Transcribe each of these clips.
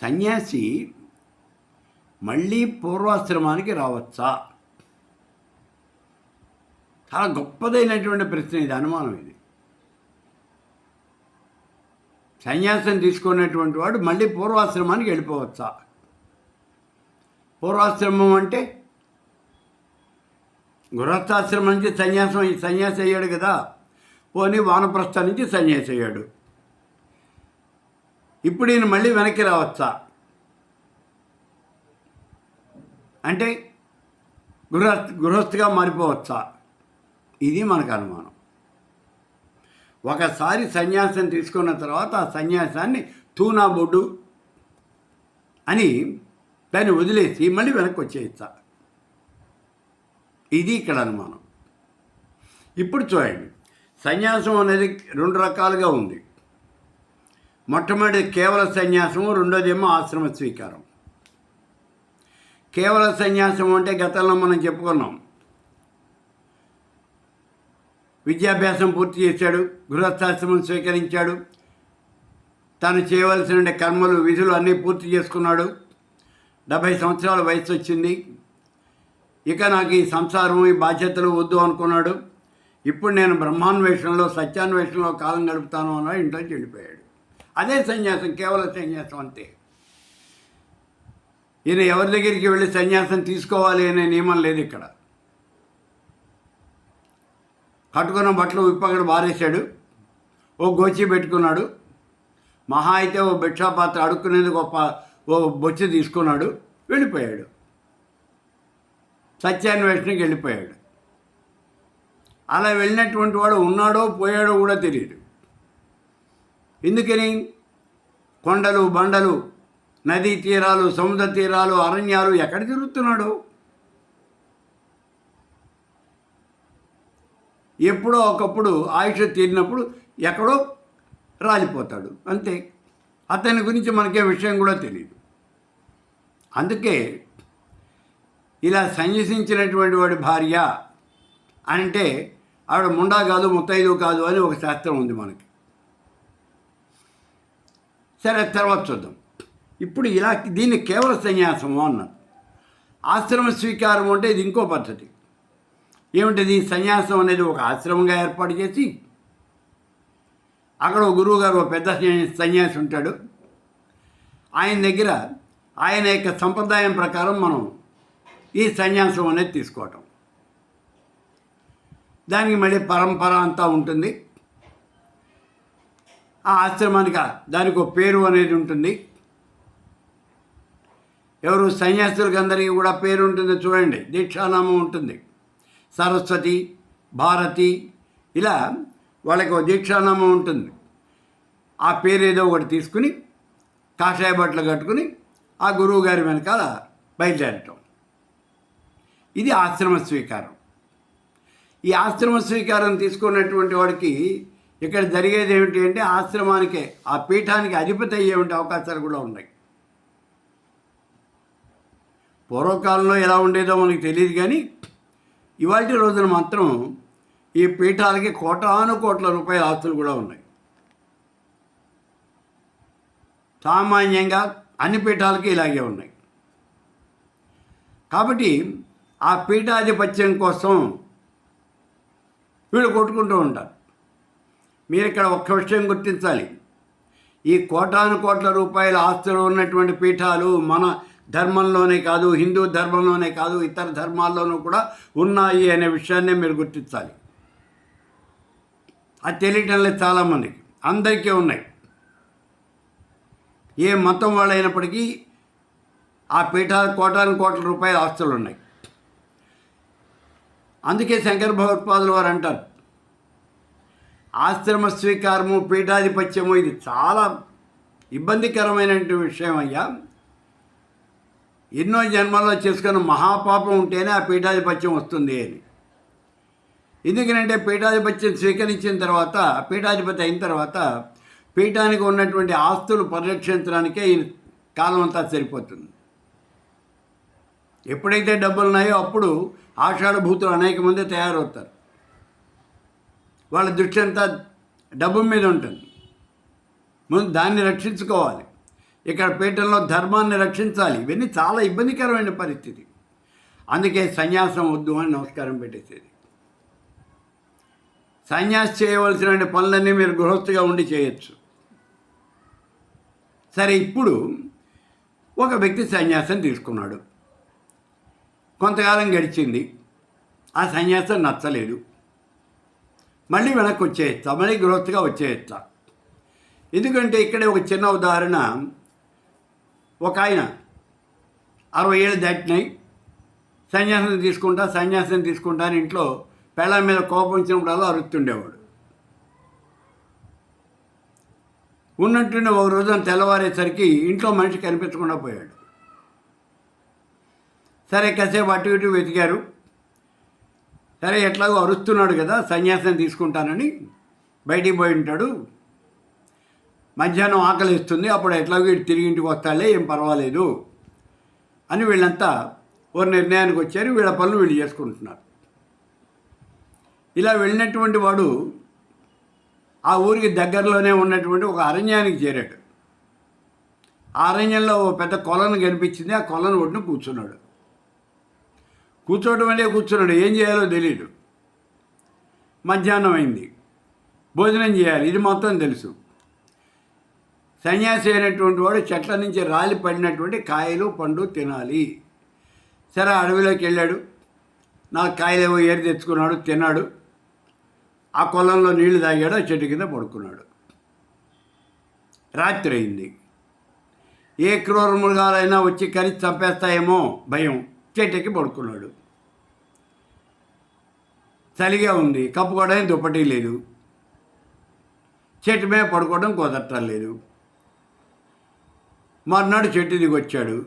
సన్యాసి మళ్ళీ పూర్వాశ్రమానికి రావచ్చా? చాలా గొప్పదైనటువంటి ప్రశ్న ఇది అనుమానం ఇది. సన్యాసం తీసుకున్నటువంటి వాడు మళ్ళీ పూర్వాశ్రమానికి వెళ్ళిపోవచ్చా? పూర్వాశ్రమం అంటే గృహస్థాశ్రమం నుంచి సన్యాసం సన్యాసి అయ్యాడు కదా పోనీ వానప్రస్థ నుంచి సన్యాసి అయ్యాడు. ఇప్పుడు ఈయన మళ్ళీ వెనక్కి రావచ్చా? అంటే గృహ గృహస్థిగా మారిపోవచ్చా? ఇది మనకు అనుమానం. ఒకసారి సన్యాసం తీసుకున్న తర్వాత ఆ సన్యాసాన్ని తూనా బొడ్డు అని దాన్ని వదిలేసి మళ్ళీ వెనక్కి వచ్చేయచ్చా? ఇది ఇక్కడ అనుమానం. ఇప్పుడు చూడండి. సన్యాసం అనేది రెండు రకాలుగా ఉంది. మొట్టమొదటి కేవల సన్యాసము రెండోదేమో ఆశ్రమ స్వీకారం. కేవల సన్యాసం అంటే గతంలో మనం చెప్పుకున్నాం. విద్యాభ్యాసం పూర్తి చేశాడు గృహస్థాశ్రమం స్వీకరించాడు తాను చేయవలసిన కర్మలు విధులు అన్నీ పూర్తి చేసుకున్నాడు. డెబ్భై సంవత్సరాల వయసు వచ్చింది. ఇక నాకు ఈ సంసారం ఈ బాధ్యతలు వద్దు అనుకున్నాడు. ఇప్పుడు నేను బ్రహ్మాన్వేషణలో సత్యాన్వేషణలో కాలం గడుపుతాను అన్నాడు ఇంట్లో చెడిపోయాడు. అదే సన్యాసం కేవలం సన్యాసం అంతే ఈయన ఎవరి దగ్గరికి వెళ్ళి సన్యాసం తీసుకోవాలి అనే నియమం లేదు ఇక్కడ. కట్టుకున్న బట్టలు విప్పగడ బారేశాడు. ఓ గోచి పెట్టుకున్నాడు. మహా అయితే ఓ భిక్షా పాత్ర అడుక్కునేందుకు ఒక ఓ బొచ్చి తీసుకున్నాడు. వెళ్ళిపోయాడు. సత్యాన్వేషణకి వెళ్ళిపోయాడు. అలా వెళ్ళినటువంటి వాడు ఉన్నాడో పోయాడో కూడా తెలియదు. ఎందుకని? కొండలు బండలు నదీ తీరాలు సముద్ర తీరాలు అరణ్యాలు ఎక్కడ తిరుగుతున్నాడు? ఎప్పుడో ఒకప్పుడు ఆయుష తీరినప్పుడు ఎక్కడో రాలిపోతాడు. అంతే. అతని గురించి మనకే విషయం కూడా తెలియదు అందుకే ఇలా సన్యసించినటువంటి వాడి భార్య అంటే ఆవిడ ముండా కాదు ముత్తైదు కాదు అని ఒక శాస్త్రం ఉంది మనకి. సరే తర్వాత చూద్దాం. ఇప్పుడు ఇలా దీన్ని కేవల సన్యాసము అన్నారు. ఆశ్రమ స్వీకారం అంటే ఇది ఇంకో పద్ధతి. ఏమిటిది? సన్యాసం అనేది ఒక ఆశ్రమంగా ఏర్పాటు చేసి అక్కడ ఒక గురువు గారు ఒక పెద్ద సన్యాసి ఉంటాడు. ఆయన దగ్గర ఆయన యొక్క సంప్రదాయం ప్రకారం మనం ఈ సన్యాసం అనేది తీసుకోవటం. దానికి మళ్ళీ పరంపర అంతా ఉంటుంది. ఆ ఆశ్రమానికి దానికి ఒక పేరు అనేది ఉంటుంది. ఎవరు సన్యాసులకు అందరికీ కూడా పేరు ఉంటుంది చూడండి. దీక్షానామం ఉంటుంది. సరస్వతి భారతి ఇలా వాళ్ళకి ఒక దీక్షానామం ఉంటుంది. ఆ పేరు ఏదో ఒకటి తీసుకుని కాషాయ బట్టలు కట్టుకుని ఆ గురువు గారి వెనకాల బయలుదేరటం. ఇది ఆశ్రమ స్వీకారం. ఈ ఆశ్రమ స్వీకారం తీసుకున్నటువంటి వాడికి ఇక్కడ జరిగేది ఏమిటి అంటే ఆశ్రమానికే ఆ పీఠానికి అధిపతి అయ్యేటువంటి అవకాశాలు కూడా ఉన్నాయి. పూర్వకాలంలో ఎలా ఉండేదో మనకి తెలియదు కానీ ఇవాళ రోజున మాత్రం ఈ పీఠాలకి కోటాను కోట్ల రూపాయల ఆస్తులు కూడా ఉన్నాయి. సామాన్యంగా అన్ని పీఠాలకి ఇలాగే ఉన్నాయి. కాబట్టి ఆ పీఠాధిపత్యం కోసం వీళ్ళు కొట్టుకుంటూ ఉంటారు. మీరు ఇక్కడ ఒక్క విషయం గుర్తించాలి. ఈ కోటాను కోట్ల రూపాయల ఆస్తులు ఉన్నటువంటి పీఠాలు మన ధర్మంలోనే కాదు హిందూ ధర్మంలోనే కాదు ఇతర ధర్మాల్లోనూ కూడా ఉన్నాయి అనే విషయాన్నే మీరు గుర్తించాలి. అది తెలియటం లేదు చాలామందికి. అందరికీ ఉన్నాయి. ఏ మతం వాళ్ళైనప్పటికీ ఆ పీఠాలు కోటాను కోట్ల రూపాయల ఆస్తులు ఉన్నాయి. అందుకే శంకర భగవత్పాదులు వారు అంటారు ఆశ్రమ స్వీకారము పీఠాధిపత్యము ఇది చాలా ఇబ్బందికరమైనటువంటి విషయం అయ్యా. ఎన్నో జన్మల్లో చేసుకున్న మహాపాపం ఉంటేనే ఆ పీఠాధిపత్యం వస్తుంది అని. ఎందుకంటే పీఠాధిపత్యం స్వీకరించిన తర్వాత పీఠాధిపతి అయిన తర్వాత పీఠానికి ఉన్నటువంటి ఆస్తులు పరిరక్షించడానికే ఈ కాలం అంతా సరిపోతుంది. ఎప్పుడైతే డబ్బులు ఉన్నాయో అప్పుడు ఆషాఢభూతులు అనేక మంది తయారవుతారు. వాళ్ళ దృష్టి అంతా డబ్బు మీద ఉంటుంది. ముందు దాన్ని రక్షించుకోవాలి. ఇక్కడ పీఠంలో ధర్మాన్ని రక్షించాలి. ఇవన్నీ చాలా ఇబ్బందికరమైన పరిస్థితి. అందుకే సన్యాసం వద్దు అని నమస్కారం పెట్టేసేది. సన్యాసి చేయవలసిన పనులన్నీ మీరు గృహస్థుగా ఉండి చేయొచ్చు. సరే ఇప్పుడు ఒక వ్యక్తి సన్యాసం తీసుకున్నాడు. కొంతకాలం గడిచింది. ఆ సన్యాసం నచ్చలేదు. మళ్ళీ వెనక్కి వచ్చేస్తా మళ్ళీ గ్రోత్గా వచ్చేస్తా ఎందుకంటే ఇక్కడే ఒక చిన్న ఉదాహరణ. ఒక ఆయన అరవై ఏళ్ళు దాటినాయి. సన్యాసం తీసుకుంటా సన్యాసం తీసుకుంటా అని ఇంట్లో పెళ్ళ మీద కోపం వచ్చినప్పుడల్లా అరుస్తుండేవాడు. ఉన్నట్టుండి ఒక రోజున తెల్లవారేసరికి ఇంట్లో మనిషి కనిపించకుండా పోయాడు. సరే కాసేపు అటు ఇటు వెతికారు. సరే ఎట్లాగో అరుస్తున్నాడు కదా సన్యాసం తీసుకుంటానని. బయటికి పోయి ఉంటాడు. మధ్యాహ్నం ఆకలి ఇస్తుంది అప్పుడు ఎట్లాగో ఇటు తిరిగి ఇంటికి వస్తాలే ఏం పర్వాలేదు అని వీళ్ళంతా ఓ నిర్ణయానికి వచ్చారు. వీళ్ళ పనులు వీళ్ళు చేసుకుంటున్నారు. ఇలా వెళ్ళినటువంటి వాడు ఆ ఊరికి దగ్గరలోనే ఉన్నటువంటి ఒక అరణ్యానికి చేరాడు. ఆ అరణ్యంలో ఓ పెద్ద కొలను కనిపించింది. ఆ కొలను ఒడ్డున కూర్చున్నాడు. కూర్చోవడం అంటే కూర్చున్నాడు. ఏం చేయాలో తెలియదు మధ్యాహ్నం అయింది. భోజనం చేయాలి. ఇది మొత్తం తెలుసు. సన్యాసి అయినటువంటి వాడు చెట్ల నుంచి రాలి పడినటువంటి కాయలు పండు తినాలి. సరే అడవిలోకి వెళ్ళాడు. నాకు కాయలేవో ఏరి తెచ్చుకున్నాడు తిన్నాడు. ఆ కొలంలో నీళ్ళు తాగాడు ఆ చెట్టు కింద పడుకున్నాడు. రాత్రి అయింది. ఏ క్రూర మృగాలైనా వచ్చి కరిచి చంపేస్తాయేమో భయం. చెట్టుకి పడుకున్నాడు. చలిగా ఉంది కప్పుకోవడానికి దుప్పటి లేదు. చెట్టు మీద పడుకోవడం కుదరటం లేదు. మర్నాడు చెట్టు దిగి వచ్చాడు.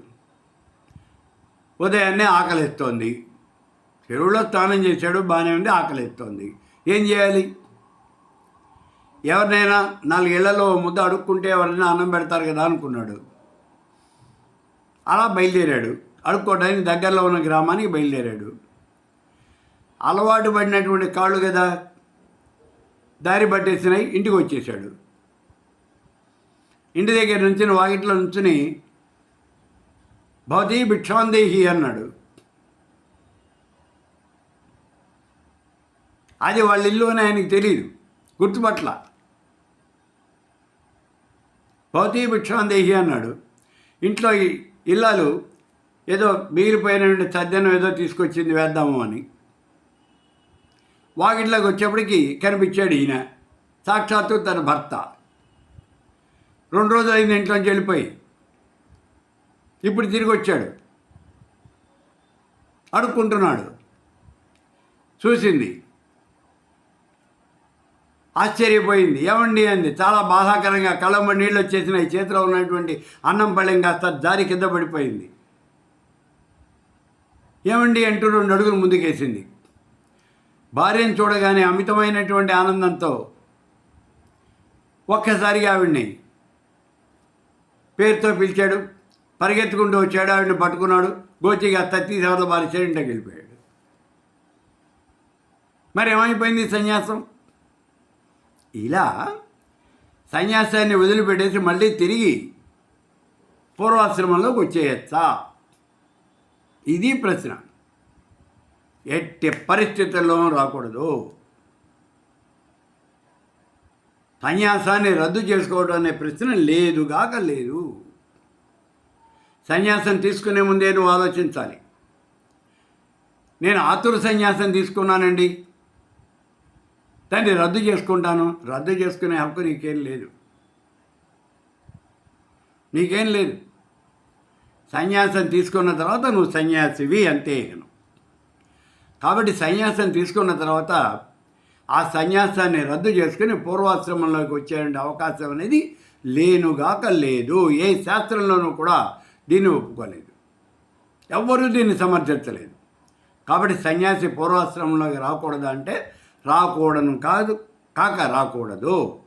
ఉదయాన్నే ఆకలిస్తోంది. చెరువులో స్నానం చేశాడు బాగానే ఉంది ఆకలిస్తోంది. ఏం చేయాలి? ఎవరినైనా నాలుగేళ్ళలో ముద్ద అడుక్కుంటే ఎవరైనా అన్నం పెడతారు కదా అనుకున్నాడు. అలా బయలుదేరాడు. అడుక్కోవడానికి దగ్గరలో ఉన్న గ్రామానికి బయలుదేరాడు. అలవాటు పడినటువంటి కాళ్ళు కదా దారి పట్టేసినాయి ఇంటికి వచ్చేసాడు ఇంటి దగ్గర నుంచి వాకిట్లో నుంచుని భవతి భిక్షాందేహి అన్నాడు. అది వాళ్ళ ఇల్లు అని ఆయనకి తెలియదు గుర్తుపట్ల భవతి భిక్షాందేహి అన్నాడు. ఇంట్లో ఇల్లాలు ఏదో మిగిలిపోయిన సద్యనం ఏదో తీసుకొచ్చింది వేద్దాము అని. వాకిట్లోకి వచ్చేప్పటికి కనిపించాడు ఈయన. సాక్షాత్తు తన భర్త. రెండు రోజులు అయింది ఇంట్లోంచి వెళ్ళిపోయి. ఇప్పుడు తిరిగి వచ్చాడు. అడుక్కుంటున్నాడు. చూసింది. ఆశ్చర్యపోయింది. ఏమండి అంది. చాలా బాధాకరంగా కళ్ళమ్మ నీళ్ళు వచ్చేసినాయి. చేతిలో ఉన్నటువంటి అన్నం పళ్ళెం కాస్త దారి కింద పడిపోయింది. ఏమండి అంటూ రెండు అడుగులు ముందుకేసింది. భార్యను చూడగానే అమితమైనటువంటి ఆనందంతో ఒక్కసారిగా ఆవిడ్ని పేరుతో పిలిచాడు. పరిగెత్తుకుంటూ వచ్చాడు. ఆవిడని పట్టుకున్నాడు. గోచిగా తత్తి సేవల బారి ఇంటికి వెళ్ళిపోయాడు. మరి ఏమైపోయింది సన్యాసం? ఇలా సన్యాసాన్ని వదిలిపెట్టేసి మళ్ళీ తిరిగి పూర్వాశ్రమంలోకి వచ్చేయచ్చా? ఇది ప్రశ్న. ఎట్టి పరిస్థితుల్లో రాకూడదు. సన్యాసాన్ని రద్దు చేసుకోవడం అనే ప్రశ్న లేదుగాక లేదు. సన్యాసం తీసుకునే ముందే నువ్వు ఆలోచించాలి. నేను ఆతుర సన్యాసం తీసుకున్నానండి. దాన్ని రద్దు చేసుకుంటాను. రద్దు చేసుకునే హక్కు నీకేం లేదు. నీకేం లేదు. సన్యాసం తీసుకున్న తర్వాత నువ్వు సన్యాసివి అంతే కాబట్టి సన్యాసం తీసుకున్న తర్వాత ఆ సన్యాసాన్ని రద్దు చేసుకుని పూర్వాశ్రమంలోకి వచ్చేటువంటి అవకాశం అనేది లేనుగాక లేదు. ఏ శాస్త్రంలోనూ కూడా దీన్ని ఒప్పుకోలేదు. ఎవ్వరూ దీన్ని సమర్థించలేదు. కాబట్టి సన్యాసి పూర్వాశ్రమంలోకి రాకూడదు అంటే రాకూడను కాదు కాక రాకూడదు.